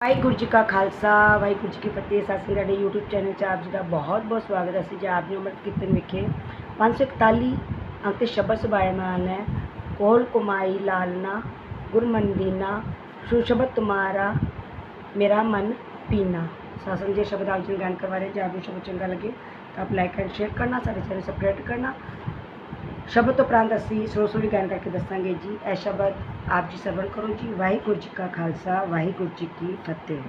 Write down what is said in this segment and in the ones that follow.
ਵਾਹਿਗੁਰੂ ਜੀ ਕਾ ਖਾਲਸਾ ਵਾਹਿਗੁਰੂ ਜੀ ਕੀ ਫਤਿਹ ਸਤਿ ਸ੍ਰੀ ਅਕਾਲ YouTube channel 'ਚ ਆਪ ਜੀ ਦਾ ਬਹੁਤ ਬਹੁਤ ਸਵਾਗਤ ਹੈ ਅਸੀਂ ਜੀ ਆਪ ਜੀ ਉਮਰ ਕੀਰਤਨ ਵਿਖੇ 541 ਅੰਕ ਤੇ ਸ਼ਬਦ ਸੁਭਾਇਮਾਨ ਹੈ ਕੋਲ ਕੁਮਾਈ ਲਾਲਨਾ ਗੁਰਮੰਦੀਨਾ ਸ਼ੁ ਸ਼ਬਦ ਤੁਮਾਰਾ ਮੇਰਾ ਮਨ ਪੀਨਾ ਸਾਸਨ ਜੇ ਸ਼ਬਦ ਆਪ ਜੀ ਨੂੰ ਗਾਇਨ ਕਰਵਾ ਰਹੇ ਜੇ ਆਪ ਨੂੰ ਸ਼ਬਦ ਚੰਗਾ ਲੱਗੇ ਤਾਂ ਆਪ ਲਾਈਕ ਐਂਡ ਸ਼ੇਅਰ ਕਰਨਾ ਸਾਡੇ ਚੈਨਲ ਸਬਸਕ੍ਰਾਈਬ ਕਰਨਾ ਸ਼ਬਦ ਤੋਂ ਉਪਰੰਤ ਅਸੀਂ ਸੋ ਸੋ ਵੀ ਗਾਇਨ ਕਰਕੇ ਦੱਸਾਂਗੇ ਜੀ, ਇਹ ਸ਼ਬਦ ਆਪ ਜੀ ਸਰਵਣ ਕਰੋ ਜੀ। ਵਾਹਿਗੁਰੂ ਜੀ ਕਾ ਖਾਲਸਾ, ਵਾਹਿਗੁਰੂ ਜੀ ਕੀ ਫਤਿਹ।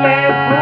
ले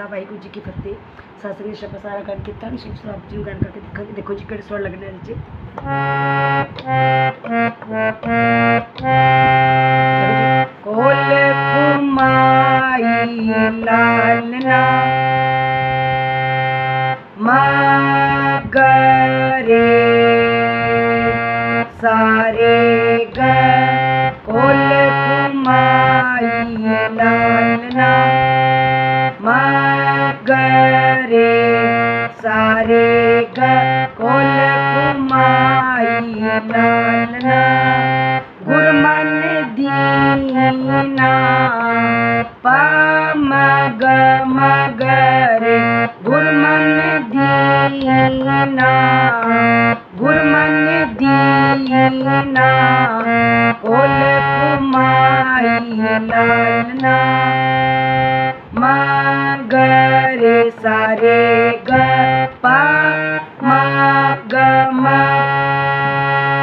ਖਾਲਸਾ ਵਾਹਿਗੁਰੂ ਜੀ ਕੀ ਫਤਿਹ ਸਤਿ ਸ਼ਬਦ ਸਾਰਾ ਕਰਕੇ ਤਾਂ ਸ਼ਿਵ ਸਾਹਿਬ ਜੀ ਨੂੰ ਗਾਣ ਕਰਕੇ ਦੇਖਾਂਗੇ ਦੇਖੋ ਜੀ ਕਿਹੜੇ ਸਵਰ ਲੱਗਣੇ ਨੇ ਜੀ ਕੋਲ ਕੁਮਾਈ ਲਾਲਨਾ ਮਗਰੇ ਸਾਰੇ गे सारे ग कोल कुमाई नाना। गुरमन दीना पामग मगर गुरमन दीना गुरमन दीना कोल कुमाई नाना। Magare sare pa magama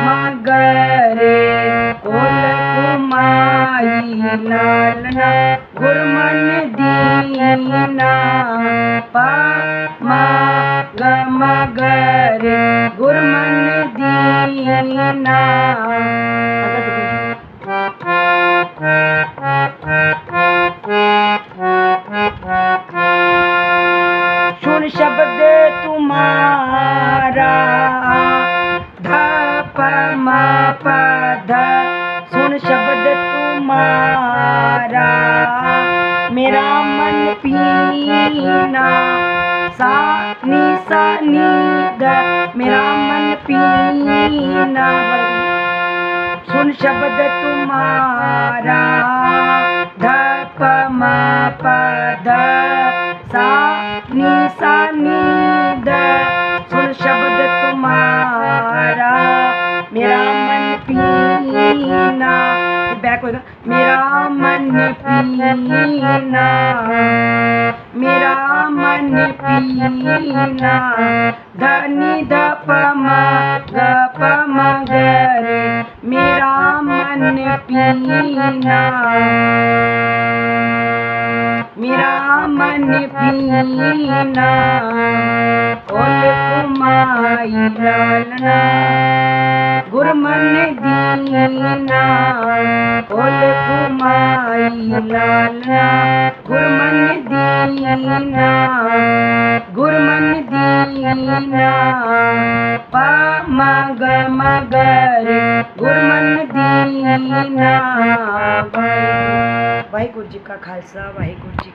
magare kol kumai lalna gurman pa magama gare gurman dina. म सुन शब्द तुम्हारा, मेरा मन पीना। सा नी सा मेरा मन पीना। सुन शब्द तुम्हारा ध प म प ध सा नी सा नी द सुन शब्द तुम्हारा पीना बैक होएगा मेरा मन पीना मेरा मन पीना धनी ध प म ग प म ग रे मेरा मन पीना मेरा मन पीना ओल ईराना गुरमन दीना, बोल घुमाई लालना गुरमन दीना गुरमन दीना। पा मग मगर गुरमन दीना। वाहेगुरु जी का खालसा, वाहेगुरु जी